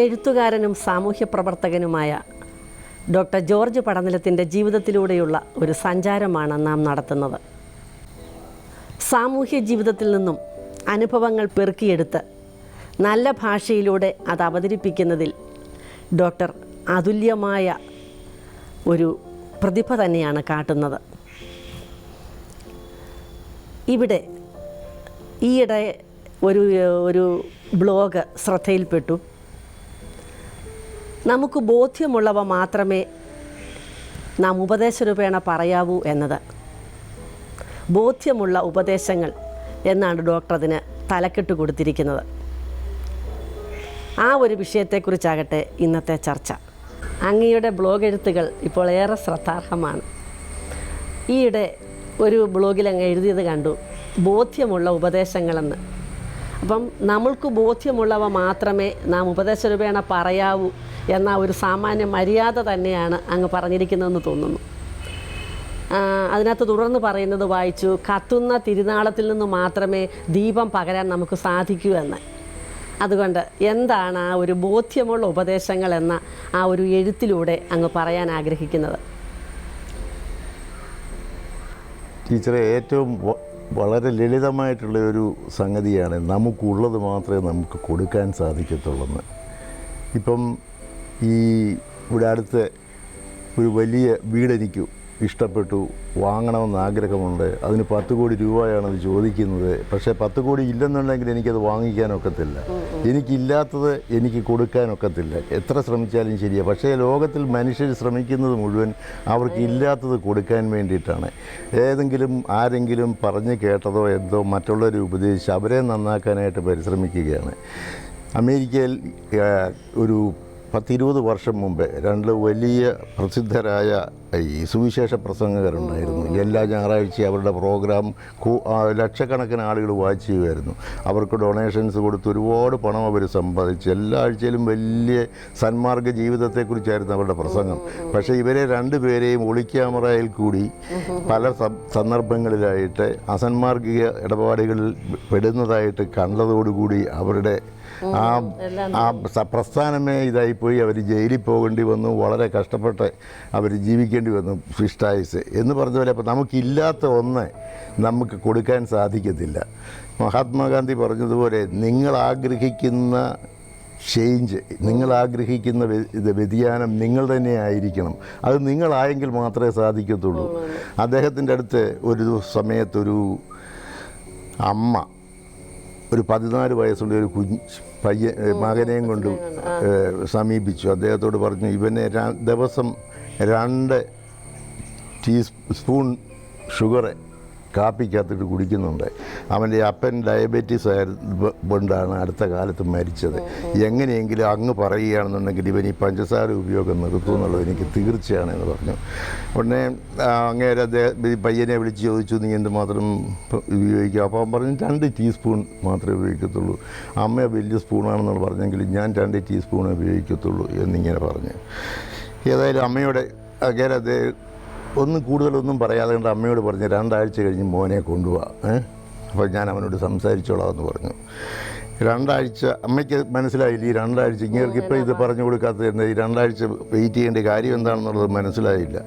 എഴുത്തുകാരനും സാമൂഹ്യ പ്രവർത്തകനുമായ ഡോക്ടർ ജോർജ് പടനിലത്തിൻ്റെ ജീവിതത്തിലൂടെയുള്ള ഒരു സഞ്ചാരമാണ് നാം നടത്തുന്നത് സാമൂഹ്യ ജീവിതത്തിൽ നിന്നും അനുഭവങ്ങൾ പെറുക്കിയെടുത്ത് നല്ല ഭാഷയിലൂടെ അത് അവതരിപ്പിക്കുന്നതിൽ ഡോക്ടർ അതുല്യമായ ഒരു പ്രതിഭ തന്നെയാണ് കാട്ടുന്നത് ഇവിടെ ഈയിടെ ഒരു ഒരു ബ്ലോഗ് ശ്രദ്ധയിൽപ്പെട്ടു നമുക്ക് ബോധ്യമുള്ളവ മാത്രമേ നാം രൂപേണ പറയാവൂ എന്നത് ബോധ്യമുള്ള ഉപദേശങ്ങൾ എന്നാണ് ഡോക്ടർ അതിന് തലക്കെട്ട് കൊടുത്തിരിക്കുന്നത് ആ ഒരു വിഷയത്തെക്കുറിച്ചാകട്ടെ ഇന്നത്തെ ചർച്ച അങ്ങയുടെ ബ്ലോഗ് എഴുത്തുകൾ ഇപ്പോൾ ഏറെ ശ്രദ്ധാർഹമാണ് ഈയിടെ ഒരു ബ്ലോഗിൽ അങ്ങ് എഴുതിയത് കണ്ടു ബോധ്യമുള്ള ഉപദേശങ്ങളെന്ന് അപ്പം നമ്മൾക്ക് ബോധ്യമുള്ളവ മാത്രമേ നാം രൂപേണ പറയാവൂ എന്ന ഒരു സാമാന്യ മര്യാദ തന്നെയാണ് അങ്ങ് പറഞ്ഞിരിക്കുന്നതെന്ന് തോന്നുന്നു അതിനകത്ത് തുടർന്ന് പറയുന്നത് വായിച്ചു കത്തുന്ന തിരുനാളത്തിൽ നിന്ന് മാത്രമേ ദീപം പകരാൻ നമുക്ക് സാധിക്കൂ എന്ന് അതുകൊണ്ട് എന്താണ് ആ ഒരു ബോധ്യമുള്ള ഉപദേശങ്ങൾ എന്ന ആ ഒരു എഴുത്തിലൂടെ അങ്ങ് പറയാൻ ആഗ്രഹിക്കുന്നത് ടീച്ചറെ ഏറ്റവും വളരെ ലളിതമായിട്ടുള്ള ഒരു സംഗതിയാണ് നമുക്കുള്ളത് മാത്രമേ നമുക്ക് കൊടുക്കാൻ സാധിക്കത്തുള്ളെന്ന് ഇപ്പം ഈ ഇവിടെ അടുത്ത് ഒരു വലിയ വീടെനിക്ക് ഇഷ്ടപ്പെട്ടു വാങ്ങണമെന്ന് ആഗ്രഹമുണ്ട് അതിന് പത്ത് കോടി രൂപയാണ് അത് ചോദിക്കുന്നത് പക്ഷേ പത്ത് കോടി ഇല്ലെന്നുണ്ടെങ്കിൽ എനിക്കത് വാങ്ങിക്കാനൊക്കത്തില്ല എനിക്കില്ലാത്തത് എനിക്ക് കൊടുക്കാനൊക്കത്തില്ല എത്ര ശ്രമിച്ചാലും ശരിയാണ് പക്ഷേ ലോകത്തിൽ മനുഷ്യർ ശ്രമിക്കുന്നത് മുഴുവൻ അവർക്ക് ഇല്ലാത്തത് കൊടുക്കാൻ വേണ്ടിയിട്ടാണ് ഏതെങ്കിലും ആരെങ്കിലും പറഞ്ഞു കേട്ടതോ എന്തോ മറ്റുള്ളവരെ ഉപദേശിച്ച് അവരെ നന്നാക്കാനായിട്ട് പരിശ്രമിക്കുകയാണ് അമേരിക്കയിൽ ഒരു പത്തിരുപത് വർഷം മുമ്പേ രണ്ട് വലിയ പ്രസിദ്ധരായ ഈ സുവിശേഷ പ്രസംഗകരുണ്ടായിരുന്നു എല്ലാ ഞായറാഴ്ചയും അവരുടെ പ്രോഗ്രാം ലക്ഷക്കണക്കിന് ആളുകൾ വാച്ച് ചെയ്യുമായിരുന്നു അവർക്ക് ഡൊണേഷൻസ് കൊടുത്ത് ഒരുപാട് പണം അവർ സമ്പാദിച്ചു എല്ലാ ആഴ്ചയിലും വലിയ സന്മാർഗ ജീവിതത്തെക്കുറിച്ചായിരുന്നു അവരുടെ പ്രസംഗം പക്ഷേ ഇവരെ രണ്ടുപേരെയും ഒളിക്യാമറയിൽ കൂടി പല സന്ദർഭങ്ങളിലായിട്ട് അസന്മാർഗിക ഇടപാടുകളിൽ പെടുന്നതായിട്ട് കണ്ടതോടുകൂടി അവരുടെ ആ ആ പ്രസ്ഥാനമേ ഇതായിപ്പോയി അവർ ജയിലിൽ പോകേണ്ടി വന്നു വളരെ കഷ്ടപ്പെട്ട് അവർ ജീവിക്കേണ്ടി കൊടുക്കേണ്ടി വന്നു ഫിഷ് ടൈസ് എന്ന് പറഞ്ഞ പോലെ അപ്പോൾ നമുക്കില്ലാത്ത ഒന്ന് നമുക്ക് കൊടുക്കാൻ സാധിക്കത്തില്ല മഹാത്മാഗാന്ധി പറഞ്ഞതുപോലെ നിങ്ങൾ ആഗ്രഹിക്കുന്ന ചേഞ്ച് നിങ്ങൾ ആഗ്രഹിക്കുന്ന ഇത് വ്യതിയാനം നിങ്ങൾ തന്നെ ആയിരിക്കണം അത് നിങ്ങളായെങ്കിൽ മാത്രമേ സാധിക്കത്തുള്ളൂ അദ്ദേഹത്തിൻ്റെ അടുത്ത് ഒരു സമയത്തൊരു അമ്മ ഒരു പതിനാല് വയസ്സുള്ള ഒരു കുഞ്ഞ് പയ്യ മകനെയും കൊണ്ട് സമീപിച്ചു അദ്ദേഹത്തോട് പറഞ്ഞു ഇവനെ ദിവസം രണ്ട് ടീ സ്പൂൺ ഷുഗർ കാപ്പിക്കകത്തിട്ട് കുടിക്കുന്നുണ്ട് അവൻ്റെ അപ്പൻ ഡയബറ്റീസ് കൊണ്ടാണ് അടുത്ത കാലത്ത് മരിച്ചത് എങ്ങനെയെങ്കിലും അങ്ങ് പറയുകയാണെന്നുണ്ടെങ്കിൽ ഇവൻ ഈ പഞ്ചസാര ഉപയോഗം നിർത്തും എന്നുള്ളത് എനിക്ക് തീർച്ചയാണ് എന്ന് പറഞ്ഞു ഉടനെ അങ്ങേരെ പയ്യനെ വിളിച്ച് ചോദിച്ചു നീ മാത്രം ഉപയോഗിക്കുക അപ്പം പറഞ്ഞു രണ്ട് ടീസ്പൂൺ മാത്രമേ ഉപയോഗിക്കത്തുള്ളൂ അമ്മ വലിയ സ്പൂണാണെന്നുള്ള പറഞ്ഞെങ്കിൽ ഞാൻ രണ്ട് ടീസ്പൂണേ ഉപയോഗിക്കത്തുള്ളൂ എന്നിങ്ങനെ പറഞ്ഞു ഏതായാലും അമ്മയോട് കേര ഒന്നും കൂടുതലൊന്നും പറയാതെ കണ്ട് അമ്മയോട് പറഞ്ഞു രണ്ടാഴ്ച കഴിഞ്ഞ് മോനെ ഏഹ് അപ്പോൾ ഞാൻ അവനോട് സംസാരിച്ചോളാം എന്ന് പറഞ്ഞു രണ്ടാഴ്ച അമ്മയ്ക്ക് മനസ്സിലായില്ല ഈ രണ്ടാഴ്ച ഇങ്ങനെ ഇപ്പോൾ ഇത് പറഞ്ഞു കൊടുക്കാത്തത് എന്താ ഈ രണ്ടാഴ്ച വെയിറ്റ് ചെയ്യേണ്ട കാര്യം എന്താണെന്നുള്ളത് മനസ്സിലായില്ല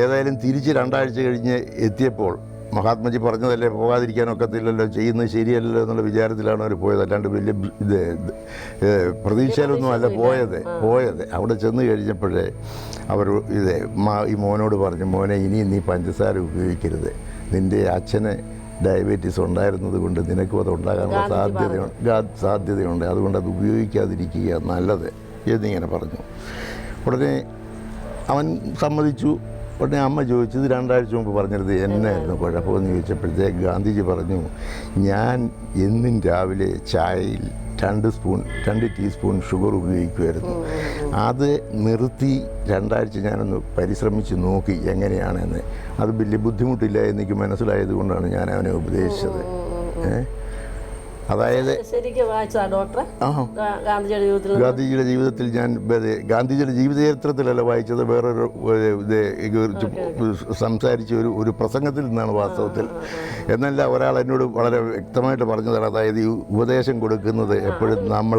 ഏതായാലും തിരിച്ച് രണ്ടാഴ്ച കഴിഞ്ഞ് എത്തിയപ്പോൾ മഹാത്മജി പറഞ്ഞതല്ലേ പോകാതിരിക്കാനൊക്കത്തില്ലല്ലോ ചെയ്യുന്നത് ശരിയല്ലല്ലോ എന്നുള്ള വിചാരത്തിലാണ് അവർ പോയത് അല്ലാണ്ട് വലിയ ഇത് പ്രതീക്ഷയിലൊന്നും അല്ല പോയത് പോയത് അവിടെ ചെന്ന് കഴിഞ്ഞപ്പോഴേ അവർ ഇത് ഈ മോനോട് പറഞ്ഞു മോനെ ഇനി നീ പഞ്ചസാര ഉപയോഗിക്കരുത് നിൻ്റെ അച്ഛനെ ഡയബറ്റീസ് ഉണ്ടായിരുന്നത് കൊണ്ട് നിനക്കും അത് ഉണ്ടാകാനുള്ള സാധ്യത സാധ്യതയുണ്ട് അതുകൊണ്ട് അത് ഉപയോഗിക്കാതിരിക്കുക നല്ലത് എന്നിങ്ങനെ പറഞ്ഞു ഉടനെ അവൻ സമ്മതിച്ചു ഉടനെ അമ്മ ചോദിച്ചു രണ്ടാഴ്ച മുമ്പ് പറഞ്ഞത് എന്നായിരുന്നു കുഴപ്പമെന്ന് ചോദിച്ചപ്പോഴത്തേക്ക് ഗാന്ധിജി പറഞ്ഞു ഞാൻ എന്നും രാവിലെ ചായയിൽ രണ്ട് സ്പൂൺ രണ്ട് ടീസ്പൂൺ ഷുഗർ ഉപയോഗിക്കുമായിരുന്നു അത് നിർത്തി രണ്ടാഴ്ച ഞാനൊന്ന് പരിശ്രമിച്ച് നോക്കി എങ്ങനെയാണെന്ന് അത് വലിയ ബുദ്ധിമുട്ടില്ല എനിക്ക് മനസ്സിലായത് കൊണ്ടാണ് ഞാൻ അവനെ ഉപദേശിച്ചത് ഏഹ് അതായത് ഗാന്ധിജിയുടെ ജീവിതത്തിൽ ഞാൻ ഗാന്ധിജിയുടെ ജീവിതചരിത്രത്തിലല്ല വായിച്ചത് വേറൊരു സംസാരിച്ച ഒരു ഒരു പ്രസംഗത്തിൽ നിന്നാണ് വാസ്തവത്തിൽ എന്നല്ല ഒരാൾ എന്നോട് വളരെ വ്യക്തമായിട്ട് പറഞ്ഞതാണ് അതായത് ഈ ഉപദേശം കൊടുക്കുന്നത് എപ്പോഴും നമ്മൾ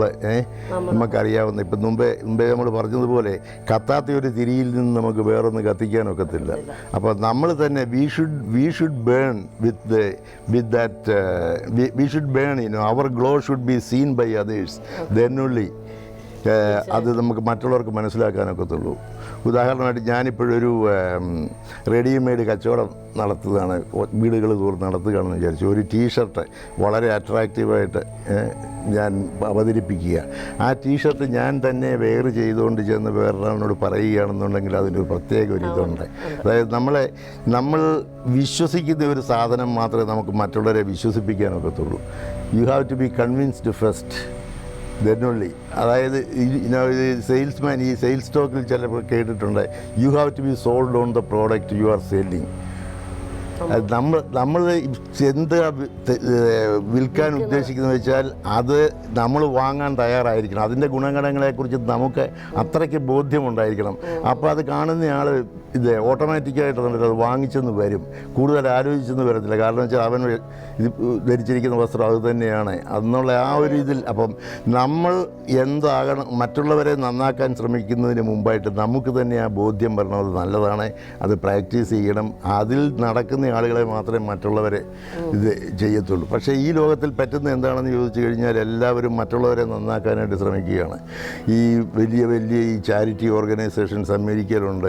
നമുക്കറിയാവുന്ന ഇപ്പം മുമ്പേ മുമ്പേ നമ്മൾ പറഞ്ഞതുപോലെ കത്താത്ത ഒരു തിരിയിൽ നിന്ന് നമുക്ക് വേറൊന്ന് കത്തിക്കാനൊക്കത്തില്ല അപ്പോൾ നമ്മൾ തന്നെ we should we should burn with with that we should burn in Our glow should be seen by others, then only അത് നമുക്ക് മറ്റുള്ളവർക്ക് മനസ്സിലാക്കാനൊക്കത്തുള്ളൂ ഉദാഹരണമായിട്ട് ഞാനിപ്പോഴൊരു റെഡിമെയ്ഡ് കച്ചവടം നടത്തുകയാണ് വീടുകൾ തോറും നടത്തുകയാണെന്ന് വിചാരിച്ചു ഒരു ടീഷർട്ട് വളരെ അട്രാക്റ്റീവായിട്ട് ഞാൻ അവതരിപ്പിക്കുക ആ ടീഷർട്ട് ഞാൻ തന്നെ വെയർ ചെയ്തുകൊണ്ട് ചെന്ന് വേറൊരാളിനോട് പറയുകയാണെന്നുണ്ടെങ്കിൽ അതിൻ്റെ ഒരു പ്രത്യേക ഒരു ഇതുണ്ട് അതായത് നമ്മളെ നമ്മൾ വിശ്വസിക്കുന്ന ഒരു സാധനം മാത്രമേ നമുക്ക് മറ്റുള്ളവരെ വിശ്വസിപ്പിക്കാനൊക്കത്തുള്ളൂ you have to be convinced first ദെന്നുള്ളി അതായത് സെയിൽസ്മാൻ ഈ സെയിൽസ് സ്റ്റോക്കിൽ ചിലപ്പോൾ കേട്ടിട്ടുണ്ട് you have to be sold on the product you are selling നമ്മൾ നമ്മൾ എന്ത് വിൽക്കാൻ ഉദ്ദേശിക്കുന്നത് വെച്ചാൽ അത് നമ്മൾ വാങ്ങാൻ തയ്യാറായിരിക്കണം അതിൻ്റെ ഗുണഗണങ്ങളെക്കുറിച്ച് നമുക്ക് അത്രയ്ക്ക് ബോധ്യമുണ്ടായിരിക്കണം അപ്പോൾ അത് കാണുന്ന ആൾ ഇത് ഓട്ടോമാറ്റിക്കായിട്ട് അത് വാങ്ങിച്ചെന്ന് വരും കൂടുതൽ ആലോചിച്ചെന്ന് വരത്തില്ല കാരണം വെച്ചാൽ അവൻ ഇത് ധരിച്ചിരിക്കുന്ന വസ്ത്രം അത് തന്നെയാണ് അതെന്നുള്ള ആ ഒരു ഇതിൽ അപ്പം നമ്മൾ എന്താകണം മറ്റുള്ളവരെ നന്നാക്കാൻ ശ്രമിക്കുന്നതിന് മുമ്പായിട്ട് നമുക്ക് തന്നെ ആ ബോധ്യം വരണം അത് നല്ലതാണ് അത് പ്രാക്ടീസ് ചെയ്യണം അതിൽ നടക്കുന്ന ആളുകളെ മാത്രമേ മറ്റുള്ളവരെ ഇത് ചെയ്യത്തുള്ളൂ പക്ഷേ ഈ ലോകത്തിൽ പറ്റുന്ന എന്താണെന്ന് ചോദിച്ചു കഴിഞ്ഞാൽ എല്ലാവരും മറ്റുള്ളവരെ നന്നാക്കാനായിട്ട് ശ്രമിക്കുകയാണ് ഈ വലിയ വലിയ ഈ ചാരിറ്റി ഓർഗനൈസേഷൻസ് അമേരിക്കയിലുണ്ട്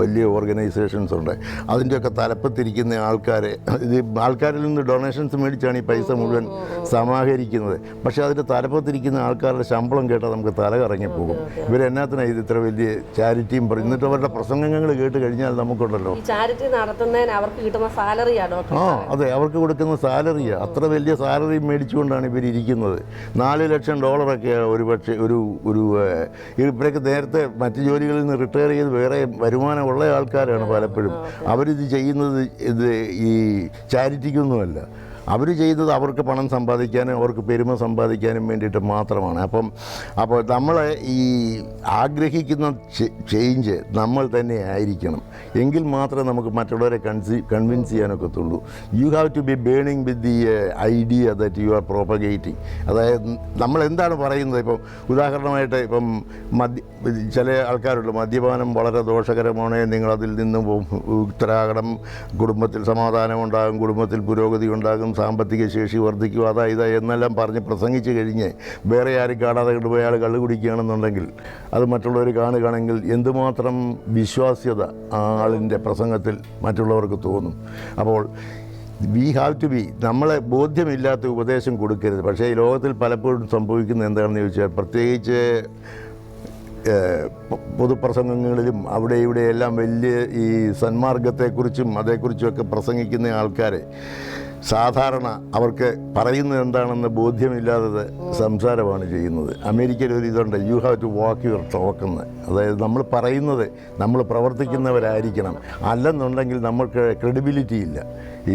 വലിയ ഓർഗനൈസേഷൻസ് ഉണ്ട് അതിൻ്റെയൊക്കെ തലപ്പത്തിരിക്കുന്ന ആൾക്കാരെ ഇത് ആൾക്കാരിൽ നിന്ന് ഡൊണേഷൻസ് മേടിച്ചാണ് ഈ പൈസ മുഴുവൻ സമാഹരിക്കുന്നത് പക്ഷേ അതിൻ്റെ തലപ്പത്തിരിക്കുന്ന ആൾക്കാരുടെ ശമ്പളം കേട്ടാൽ നമുക്ക് തല കറങ്ങിപ്പോകും ഇവരെന്നാത്തിനാണ് ഇത് ഇത്ര വലിയ ചാരിറ്റിയും പറയും എന്നിട്ട് അവരുടെ പ്രസംഗങ്ങൾ കേട്ട് കഴിഞ്ഞാൽ നമുക്കുണ്ടല്ലോ ചാരിറ്റി നടത്തുന്നതിന് അവർക്ക് ആ അതെ അവർക്ക് കൊടുക്കുന്ന സാലറിയാണ് അത്ര വലിയ സാലറി മേടിച്ചുകൊണ്ടാണ് ഇവർ ഇരിക്കുന്നത് നാല് ലക്ഷം ഡോളറൊക്കെയാണ് ഒരു പക്ഷേ ഒരു ഒരു ഇവരൊക്കെ നേരത്തെ മറ്റ് ജോലികളിൽ നിന്ന് റിട്ടയർ ചെയ്ത് വേറെ വരുമാനമുള്ള ആൾക്കാരാണ് പലപ്പോഴും അവരിത് ചെയ്യുന്നത് ഇത് ഈ ചാരിറ്റിക്കൊന്നുമല്ല അവർ ചെയ്തത് അവർക്ക് പണം സമ്പാദിക്കാനും അവർക്ക് പെരുമ സമ്പാദിക്കാനും വേണ്ടിയിട്ട് മാത്രമാണ് അപ്പം അപ്പോൾ നമ്മളെ ഈ ആഗ്രഹിക്കുന്ന ചേഞ്ച് നമ്മൾ തന്നെ ആയിരിക്കണം എങ്കിൽ മാത്രമേ നമുക്ക് മറ്റുള്ളവരെ കൺസി convince ചെയ്യാനൊക്കത്തുള്ളൂ you have to be burning with the idea that you are propagating അതായത് നമ്മൾ എന്താണ് പറയുന്നത് ഇപ്പം ഉദാഹരണമായിട്ട് ഇപ്പം മദ്യ ചില ആൾക്കാരുള്ളൂ മദ്യപാനം വളരെ ദോഷകരമാണ് നിങ്ങളതിൽ നിന്നും ഉത്തരാകണം കുടുംബത്തിൽ സമാധാനം ഉണ്ടാകും കുടുംബത്തിൽ പുരോഗതി ഉണ്ടാകും സാമ്പത്തിക ശേഷി വർദ്ധിക്കുക അതാ ഇതാ എന്നെല്ലാം പറഞ്ഞ് പ്രസംഗിച്ച് കഴിഞ്ഞ് വേറെ ആരും കാണാതെ കൊണ്ടുപോയി പോയാൾ കള്ളു കുടിക്കുകയാണെന്നുണ്ടെങ്കിൽ അത് മറ്റുള്ളവർ കാണുകയാണെങ്കിൽ എന്തുമാത്രം വിശ്വാസ്യത ആ ആളിൻ്റെ പ്രസംഗത്തിൽ മറ്റുള്ളവർക്ക് തോന്നും അപ്പോൾ വി ഹാവ് ടു ബി നമ്മളെ ബോധ്യമില്ലാത്ത ഉപദേശം കൊടുക്കരുത് പക്ഷേ ഈ ലോകത്തിൽ പലപ്പോഴും സംഭവിക്കുന്നത് എന്താണെന്ന് ചോദിച്ചാൽ പ്രത്യേകിച്ച് പൊതുപ്രസംഗങ്ങളിലും അവിടെ ഇവിടെ എല്ലാം വലിയ ഈ സന്മാർഗത്തെക്കുറിച്ചും അതേക്കുറിച്ചും ഒക്കെ പ്രസംഗിക്കുന്ന ആൾക്കാരെ സാധാരണ അവർക്ക് പറയുന്നത് എന്താണെന്ന് ബോധ്യമില്ലാതെ സംസാരമാണ് ചെയ്യുന്നത് അമേരിക്കയിൽ ഒരു ഇതുണ്ട് you have to walk your ടോക്കെന്ന് അതായത് നമ്മൾ പറയുന്നത് നമ്മൾ പ്രവർത്തിക്കുന്നവരായിരിക്കണം അല്ലെന്നുണ്ടെങ്കിൽ നമ്മൾക്ക് ക്രെഡിബിലിറ്റി ഇല്ല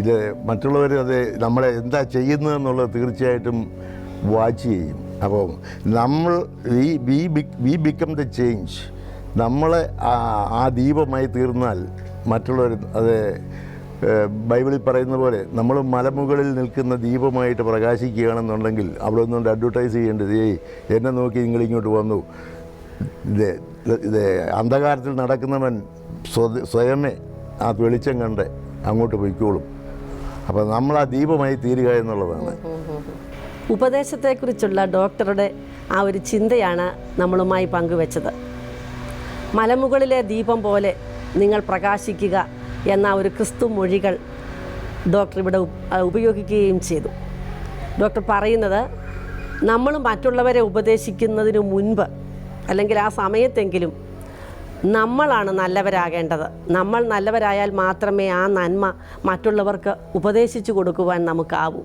ഇത് മറ്റുള്ളവർ അത് നമ്മളെ എന്താ ചെയ്യുന്നതെന്നുള്ളത് തീർച്ചയായിട്ടും വാച്ച് ചെയ്യും അപ്പോൾ നമ്മൾ we we be we become the change നമ്മളെ ആ ദീപമായി തീർന്നാൽ മറ്റുള്ളവർ അത് ബൈബിളിൽ പറയുന്ന പോലെ നമ്മൾ മലമുകളിൽ നിൽക്കുന്ന ദീപമായിട്ട് പ്രകാശിക്കുകയാണെന്നുണ്ടെങ്കിൽ അവിടെ ഒന്നുകൊണ്ട് അഡ്വർട്ടൈസ് ചെയ്യേണ്ടത് ഏയ് എന്നെ നോക്കി നിങ്ങൾ ഇങ്ങോട്ട് വന്നു ഇത് ഇത് അന്ധകാരത്തിൽ നടക്കുന്നവൻ സ്വയമേ ആ വെളിച്ചം കണ്ട് അങ്ങോട്ട് പോയിക്കോളും അപ്പോൾ നമ്മൾ ആ ദീപമായി തീരുക എന്നുള്ളതാണ് ഉപദേശത്തെക്കുറിച്ചുള്ള ഡോക്ടറുടെ ആ ഒരു ചിന്തയാണ് നമ്മളുമായി പങ്കുവച്ചത് മലമുകളിലെ ദീപം പോലെ നിങ്ങൾ പ്രകാശിക്കുക എന്ന ഒരു ക്രിസ്തു മൊഴികൾ ഡോക്ടർ ഇവിടെ ഉപയോഗിക്കുകയും ചെയ്തു ഡോക്ടർ പറയുന്നത് നമ്മൾ മറ്റുള്ളവരെ ഉപദേശിക്കുന്നതിന് മുൻപ് അല്ലെങ്കിൽ ആ സമയത്തെങ്കിലും നമ്മളാണ് നല്ലവരാകേണ്ടത് നമ്മൾ നല്ലവരായാൽ മാത്രമേ ആ നന്മ മറ്റുള്ളവർക്ക് ഉപദേശിച്ചു കൊടുക്കുവാൻ നമുക്കാവൂ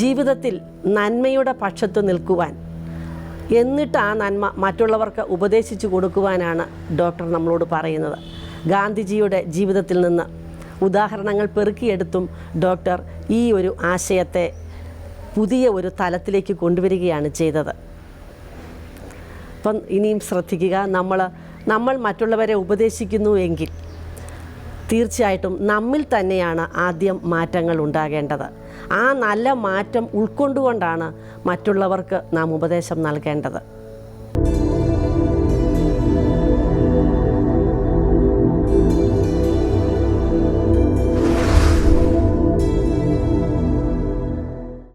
ജീവിതത്തിൽ നന്മയുടെ പക്ഷത്ത് നിൽക്കുവാൻ എന്നിട്ട് ആ നന്മ മറ്റുള്ളവർക്ക് ഉപദേശിച്ചു കൊടുക്കുവാനാണ് ഡോക്ടർ നമ്മളോട് പറയുന്നത് ഗാന്ധിജിയുടെ ജീവിതത്തിൽ നിന്ന് ഉദാഹരണങ്ങൾ പെറുക്കിയെടുത്തും ഡോക്ടർ ഈ ഒരു ആശയത്തെ പുതിയ ഒരു തലത്തിലേക്ക് കൊണ്ടുവരികയാണ് ചെയ്തത് അപ്പം ഇനിയും ശ്രദ്ധിക്കുക നമ്മൾ നമ്മൾ മറ്റുള്ളവരെ ഉപദേശിക്കുന്നു എങ്കിൽ തീർച്ചയായിട്ടും നമ്മിൽ തന്നെയാണ് ആദ്യം മാറ്റങ്ങൾ ഉണ്ടാകേണ്ടത് ആ നല്ല മാറ്റം ഉൾക്കൊണ്ടുകൊണ്ടാണ് മറ്റുള്ളവർക്ക് നാം ഉപദേശം നൽകേണ്ടത്